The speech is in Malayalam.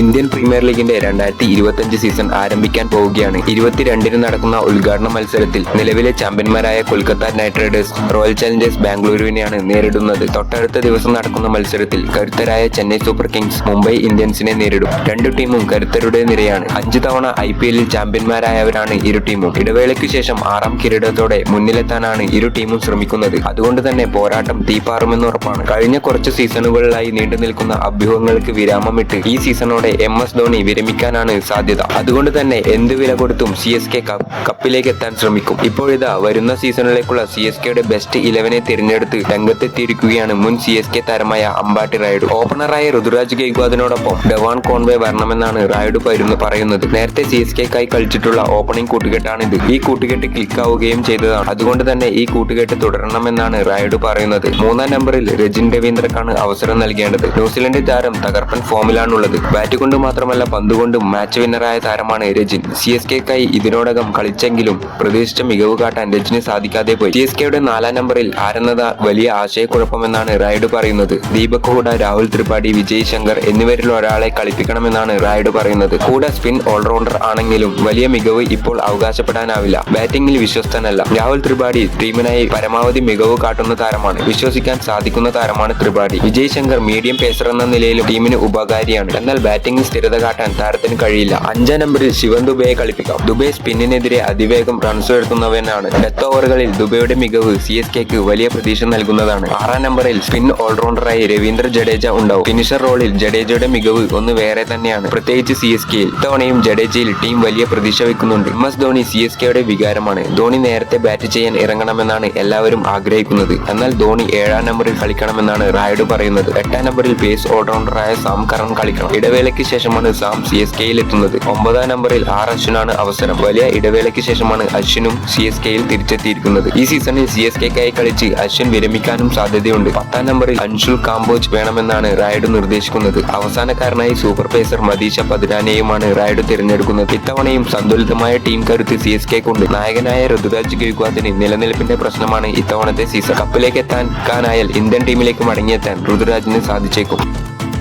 ഇന്ത്യൻ പ്രീമിയർ ലീഗിന്റെ രണ്ടായിരത്തി ഇരുപത്തിയഞ്ച് സീസൺ ആരംഭിക്കാൻ പോവുകയാണ്. ഇരുപത്തിരണ്ടിന് നടക്കുന്ന ഉദ്ഘാടന മത്സരത്തിൽ നിലവിലെ ചാമ്പ്യന്മാരായ Kolkata Knight Riders Royal Challengers ബാംഗ്ലൂരുവിനെയാണ് നേരിടുന്നത്. തൊട്ടടുത്ത ദിവസം നടക്കുന്ന മത്സരത്തിൽ കരുത്തരായ ചെന്നൈ സൂപ്പർ കിങ്സ് മുംബൈ ഇന്ത്യൻസിനെ നേരിടും. രണ്ടു ടീമും കരുത്തരുടെ നിരയാണ്. അഞ്ചു തവണ ഐ പി എല്ലിൽ ചാമ്പ്യന്മാരായവരാണ് ഇരു ടീമും. ഇടവേളയ്ക്കു ശേഷം ആറാം കിരീടത്തോടെ മുന്നിലെത്താനാണ് ഇരു ടീമും ശ്രമിക്കുന്നത്. അതുകൊണ്ട് തന്നെ പോരാട്ടം തീപ്പാറുമെന്ന് ഉറപ്പാണ്. കഴിഞ്ഞ കുറച്ച് സീസണുകളിലായി നീണ്ടു നിൽക്കുന്ന അഭ്യൂഹങ്ങൾക്ക് വിരാമമിട്ട് ഈ സീസണോടെ എം എസ് ധോണി വിരമിക്കാനാണ് സാധ്യത. അതുകൊണ്ട് തന്നെ എന്ത് വില കൊടുത്തും സി എസ് കെ കപ്പിലേക്ക് എത്താൻ ശ്രമിക്കും. ഇപ്പോഴിതാ വരുന്ന സീസണിലേക്കുള്ള സി എസ് കെയുടെ ബെസ്റ്റ് ഇലവനെ തിരഞ്ഞെടുത്ത് രംഗത്തെത്തിയിരിക്കുകയാണ് മുൻ സി എസ് കെ താരമായ അമ്പാട്ടി റായിഡു. ഓപ്പണറായ ഋതുരാജ് ഗെയ്ക്വാദിനോടൊപ്പം ഡെവാൻ കോൺവേ വരണമെന്നാണ് റായിഡു പറയുന്നത്. നേരത്തെ സി എസ് കെക്കായി കളിച്ചിട്ടുള്ള ഓപ്പണിംഗ് കൂട്ടുകെട്ടാണിത്. ഈ കൂട്ടുകെട്ട് ക്ലിക്കാവുകയും ചെയ്തതാണ്. അതുകൊണ്ട് തന്നെ ഈ കൂട്ടുകെട്ട് തുടരണമെന്നാണ് റായിഡു പറയുന്നത്. മൂന്നാം നമ്പറിൽ രജിൻ രവീന്ദ്രക്കാണ് അവസരം നൽകേണ്ടത്. ന്യൂസിലൻഡ് താരം തകർപ്പൻ ഫോമിലാണുള്ളത് ബാറ്റ് കൊണ്ട് മാത്രമല്ല പന്തുകൊണ്ട് കൊണ്ടും മാച്ച് വിന്നറായ താരമാണ് രജിൻ. സി എസ് കെക്കായി ഇതിനോടകം കളിച്ചെങ്കിലും പ്രതീക്ഷിച്ച മികവ് കാട്ടാൻ രജിന് സാധിക്കാതെ പോയി. സി എസ് കെയുടെ നാലാം നമ്പറിൽ ആരെന്നത് വലിയ ആശയക്കുഴപ്പമെന്നാണ് റായിഡു പറയുന്നത്. ദീപക് ഹൂഡ രാഹുൽ ത്രിപാഠി വിജയ് ശങ്കർ എന്നിവരിൽ ഒരാളെ കളിപ്പിക്കണമെന്നാണ് റായിഡു പറയുന്നത്. ഹൂഡ സ്പിൻ ഓൾറൗണ്ടർ ആണെങ്കിലും വലിയ മികവ് ഇപ്പോൾ അവകാശപ്പെടാനാവില്ല. ബാറ്റിംഗിൽ വിശ്വസ്തനല്ല. രാഹുൽ ത്രിപാഠി ടീമിനായി പരമാവധി മികവ് കാട്ടുന്ന താരമാണ്. വിശ്വസിക്കാൻ സാധിക്കുന്ന താരമാണ് ത്രിപാഠി. വിജയ് ശങ്കർ മീഡിയം പേസർ എന്ന നിലയിലും ടീമിന് ഉപകാരിയാണ്. എന്നാൽ ബാറ്റിംഗിൽ സ്ഥിരത കാട്ടാൻ താരത്തിന് കഴിയില്ല. അഞ്ചാം നമ്പറിൽ ശിവൻ ദുബെയെ കളിപ്പിക്കാം. ദുബെ സ്പിന്നിനെതിരെ അതിവേഗം റൺസ് ഉയർത്തുന്നവനാണ് ഡെത്ത് ഓവറുകളിൽ ദുബെയുടെ മികവ് സി എസ് കെക്ക് വലിയ പ്രതീക്ഷ നൽകുന്നതാണ്. ആറാം നമ്പറിൽ സ്പിൻ ഓൾറൗണ്ടറായി രവീന്ദ്ര ജഡേജ ഉണ്ടാവും. ഫിനിഷർ റോളിൽ ജഡേജയുടെ മികവ് ഒന്ന് വേറെ തന്നെയാണ്. പ്രത്യേകിച്ച് സി എസ് കെയിൽ. ഇത്തവണയും ജഡേജയിൽ ടീം വലിയ പ്രതീക്ഷ വെക്കുന്നുണ്ട് M S Dhoni C S കെയുടെ വികാരമാണ്. ധോണി നേരത്തെ ബാറ്റ് ചെയ്യാൻ ഇറങ്ങണമെന്നാണ് എല്ലാവരും ആഗ്രഹിക്കുന്നത്. എന്നാൽ ധോണി ഏഴാം നമ്പറിൽ കളിക്കണമെന്നാണ് റായിഡ് പറയുന്നത്. എട്ടാം നമ്പറിൽ പേസ് ഓൾറൗണ്ടറായ സാം കറൺ കളിക്കണം. ഇടവേളയ്ക്ക് ശേഷമാണ് സാം സി എസ് കെയിൽ എത്തുന്നത് ഒമ്പതാം നമ്പറിൽ ആർ അശ്വിനാണ് അവസരം. വലിയ ഇടവേളയ്ക്ക് ശേഷമാണ് അശ്വിനും സി എസ് കെയിൽ തിരിച്ചെത്തിയിരിക്കുന്നത്. ഈ സീസണിൽ സി എസ് കെക്കായി കളിച്ച് അശ്വിൻ വിരമിക്കാനും സാധ്യതയുണ്ട്. പത്താം നമ്പറിൽ അൻഷുൽ കാംബോജ് വേണമെന്നാണ് റായിഡു നിർദ്ദേശിക്കുന്നത്. അവസാനക്കാരനായി സൂപ്പർ പേസർ മദീഷ പതിരാനെയുമാണ് റായിഡു തിരഞ്ഞെടുക്കുന്നത്. ഇത്തവണയും സന്തുലിതമായ ടീം കരുത്ത് സി എസ് കെക്കുണ്ട്. നായകനായ ഋതുരാജ് ഗെയ്ക്വാദിന് നിലനിൽപ്പിന്റെ പ്രശ്നമാണ് ഇത്തവണത്തെ സീസൺ. കപ്പിലേക്ക് എത്താൻ കാനായാൽ ഇന്ത്യൻ ടീമിലേക്ക് മടങ്ങിയെത്താൻ ഋതുരാജിന് സാധിച്ചേക്കും.